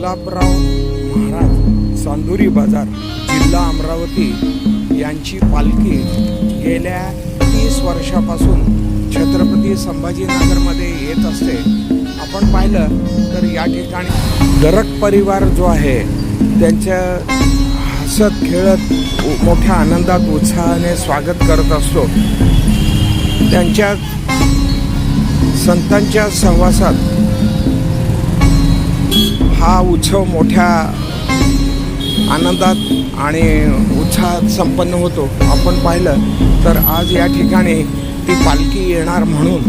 गुलाबराव महाराज चांदुरी बाजार जिल्हा अमरावती यांची पालखी गेल्या तीस वर्षापासून छत्रपती संभाजीनगरमध्ये येत असते. आपण पाहिलं तर या ठिकाणी दरक परिवार जो आहे त्यांच्या हसत खेळत मोठ्या आनंदात उत्साहाने स्वागत करत असतो. त्यांच्या संतांच्या सहवासात हा उत्सव मोठ्या आनंदात आणि उत्साहात संपन्न होतो. आपण पाहिलं तर आज या ठिकाणी ती पालखी येणार म्हणून.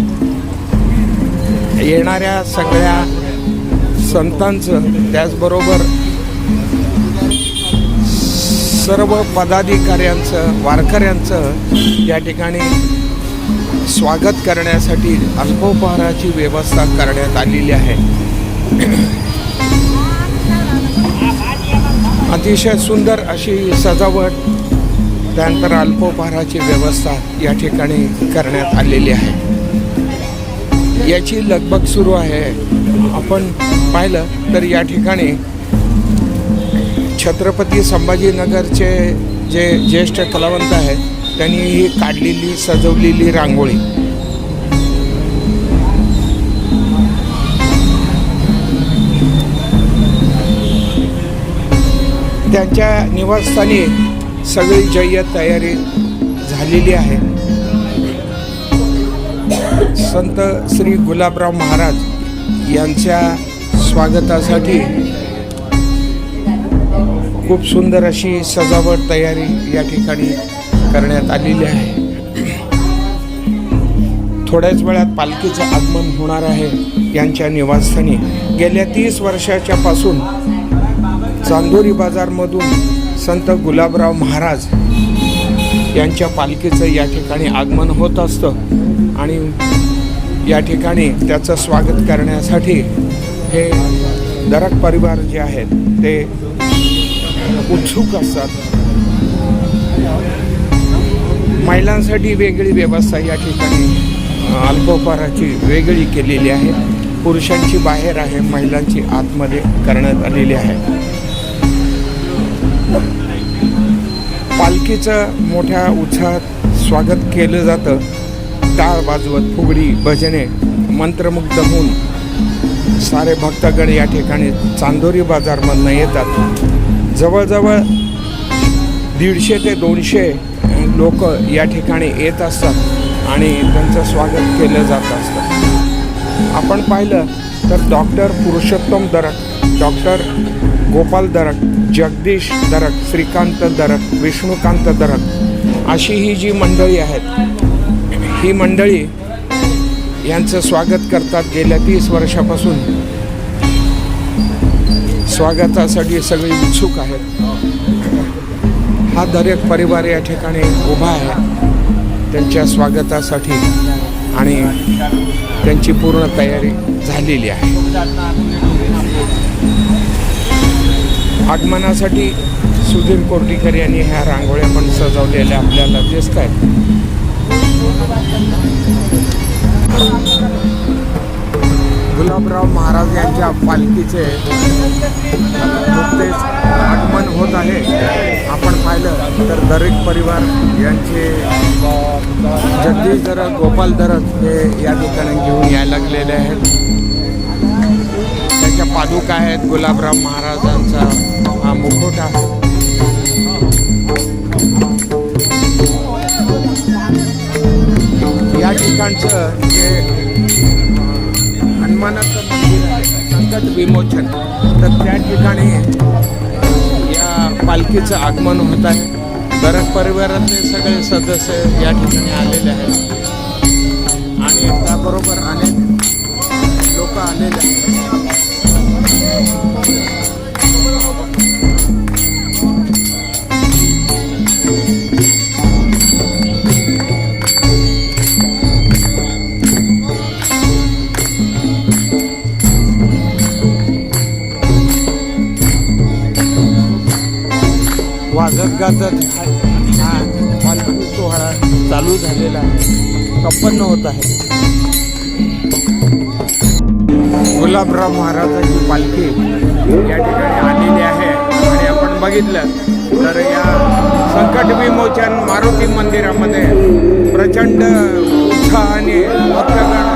येणाऱ्या सगळ्या संतांचं त्याचबरोबर सर्व पदाधिकाऱ्यांचं वारकऱ्यांचं या ठिकाणी स्वागत करण्यासाठी अल्पोपहाराची व्यवस्था करण्यात आलेली आहे. अतिशय सुंदर अशी सजावट त्यानंतर अल्पोपहाराची व्यवस्था या ठिकाणी करण्यात आलेली आहे. याची लगबग सुरू आहे. आपण पाहिलं तर या ठिकाणी छत्रपती संभाजीनगरचे जे ज्येष्ठ कलावंत आहेत त्यांनी ही काढलेली सजवलेली रांगोळी. त्यांच्या निवासस्थानी सगळी जय्यत तयारी झालेली आहे. संत श्री गुलाबराव महाराज यांच्या स्वागतासाठी खूप सुंदर अशी सजावट तयारी या ठिकाणी करण्यात आलेली आहे. थोड्याच वेळात पालखीचं आगमन होणार आहे यांच्या निवासस्थानी. गेल्या तीस वर्षाच्या पासून चांदोरी बाजारमधून संत गुलाबराव महाराज यांच्या पालखीचं या ठिकाणी आगमन होत असतं. आणि या ठिकाणी त्याचं स्वागत करण्यासाठी हे दरक परिवार जे आहेत ते उत्सुक असतात. महिलांसाठी वेगळी व्यवस्था या ठिकाणी अ, अल्पोपहाराची वेगळी केलेली आहे. पुरुषांची बाहेर आहे महिलांची आतमध्ये करण्यात आलेली आहे. पालखीचं मोठ्या उत्साहात स्वागत केलं जातं. टाळ वाजवत फुगडी भजने मंत्रमुग्ध होऊन सारे भक्तगण या ठिकाणी चांदोरी बाजारमधनं येतात. जवळजवळ दीडशे ते दोनशे लोक या ठिकाणी येत असतात आणि त्यांचं स्वागत केलं जात असतं. आपण पाहिलं तर डॉक्टर पुरुषोत्तम दरक डॉक्टर गोपाल दरक जगदीश दरक श्रीकांत दरक विष्णुकांत दरक अशी ही जी मंडळी आहेत ही मंडळी यांचं स्वागत करतात गेल्या तीस वर्षापासून. स्वागतासाठी सगळी उत्सुक आहेत. हा दरेक परिवार या ठिकाणी उभा आहे त्यांच्या स्वागतासाठी आणि त्यांची पूर्ण तयारी झालेली आहे. आगमनासाठी सुधीर कोर्टीकर यांनी ह्या रांगोळ्या पण सजवलेल्या आपल्याला दिसत आहेत गुलाबराव महाराज यांच्या पालखीचे नुकतेच आगमन होत आहे. आपण पाहिलं तर दरेक परिवार यांचे जगदीश दरद गोपाल दरद हे या ठिकाणी घेऊन यायला लागलेले आहेत. त्यांच्या पादुका आहेत गुलाबराव महाराजांचा. हा या ठिकाणचं जे हनुमानाचं मंदिर आहे संकट विमोचन तर त्या ठिकाणी या पालखीचं आगमन होत आहे. दरक परिवारातले सगळे सदस्य या ठिकाणी आलेले आहेत. आणि त्याबरोबर अनेक लोक आलेले आहेत. वाजत गाजत हा हा पालखी सोहळा चालू झालेला आहे. संपन्न होत आहे. गुलाबराव महाराजांची पालखी या ठिकाणी आलेली आहे. आणि आपण बघितलं तर या संकट विमोचन मारुती मंदिरामध्ये प्रचंड उत्साहाने भक्तगण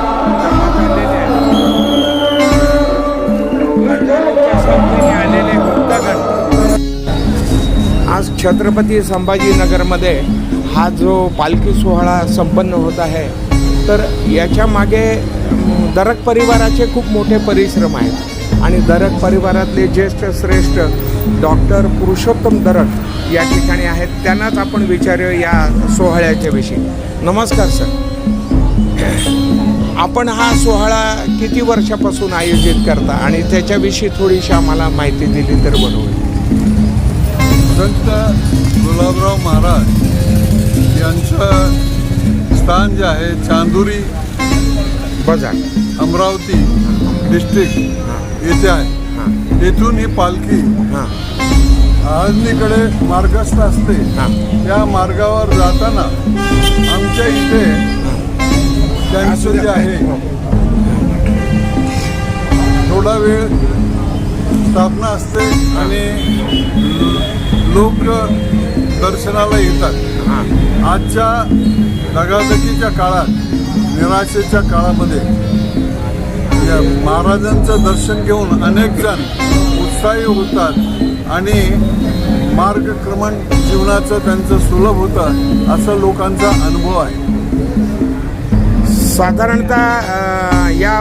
छत्रपती संभाजीनगरमध्ये हा जो पालखी सोहळा संपन्न होत आहे तर याच्या मागे दरक परिवाराचे खूप मोठे परिश्रम आहेत. आणि दरक परिवारातले ज्येष्ठ श्रेष्ठ डॉक्टर पुरुषोत्तम दरक या ठिकाणी आहेत. त्यांनाच आपण विचारूया या सोहळ्याच्या विषयी. नमस्कार सर. आपण हा सोहळा किती वर्षापासून आयोजित करता? आणि त्याच्याविषयी थोडीशी आम्हाला माहिती दिली तर बरं होईल. संत गुलाबराव महाराज यांचं स्थान जे आहे चांदुरी बजाट अमरावती डिस्ट्रिक्ट येथे आहे. हां. येथून ही पालखी हां. आळंदीकडे मार्गस्थ असते. हां. त्या मार्गावर जाताना आमच्या इथे त्यांचं जे आहे थोडा वेळ स्थापना असते आणि लोक दर्शनाला येतात. आजच्या दगादगीच्या काळात निराशेच्या काळामध्ये महाराजांचं दर्शन घेऊन अनेक जण उत्साही होतात आणि मार्गक्रमण जीवनाचं त्यांचं सुलभ होतं असा लोकांचा अनुभव आहे. साधारणतः या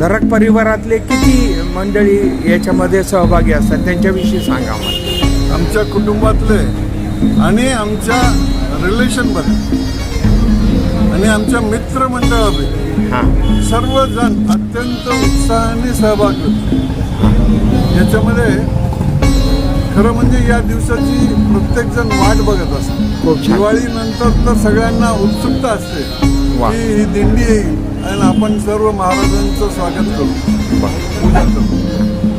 धरक परिवारातले किती मंडळी याच्यामध्ये सहभागी असतात? त्यांच्याविषयी सांगा मला. आमच्या कुटुंबातले आणि आमच्या रिलेशनमध्ये आणि आमच्या मित्रमंडळामध्ये सर्वजण अत्यंत उत्साहाने सहभाग होते. याच्यामध्ये खरं म्हणजे या दिवसाची प्रत्येकजण वाट बघत असतो. दिवाळीनंतर तर सगळ्यांना उत्सुकता असते. की ही दिंडी येईल. आणि आपण सर्व महाराजांचं स्वागत करू. पूजा करू.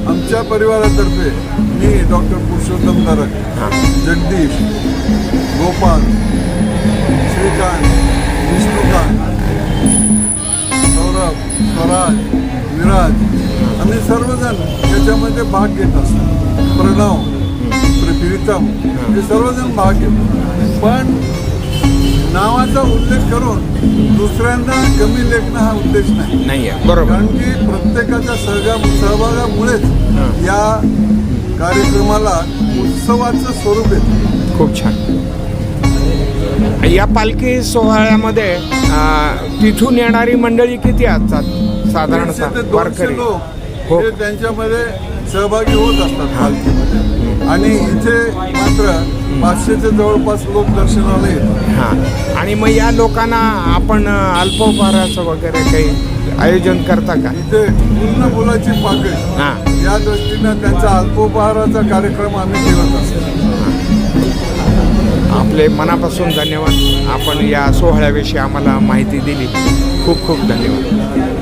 आमच्या परिवारातर्फे मी डॉक्टर पुरुषोत्तम दरक हां. जगदीश गोपाल श्रीकांत विष्णुकांत सौरभ स्वराज विराज आम्ही सर्वजण याच्यामध्ये भाग घेत असतो. प्रणव प्र- प्रीतम हे सर्वजण भाग घेतो. पण नावाचा उल्लेख करून दुसऱ्यांना कमी लेखणं हा उद्देश नाही. नाही आहे बरोबर. कारण की प्रत्येकाच्या सहगा सहभागामुळेच या कार्यक्रमाला उत्सवाचं स्वरूप येतं. खूप छान. या पालखी सोहळ्यामध्ये अ, तिथून येणारी मंडळी किती असतात? ते साधारणतः दोनशे वारकरी. लोक हो. हे त्यांच्यामध्ये सहभागी होत असतात पालखीमध्ये. आणि इथे मात्र पाचशेच्या जवळपास लोक दर्शनाला येतात. हां. आणि मग या लोकांना आपण अल्पोपहाराचं वगैरे काही आयोजन करता का? इथे पूर्ण मुलाची पाकळी. हां. या दृष्टीनं त्यांचा अल्पोपहाराचा कार्यक्रम आम्ही ठेवत असतो आपले मनापासून धन्यवाद. आपण या सोहळ्याविषयी आम्हाला माहिती दिली. खूप खूप धन्यवाद.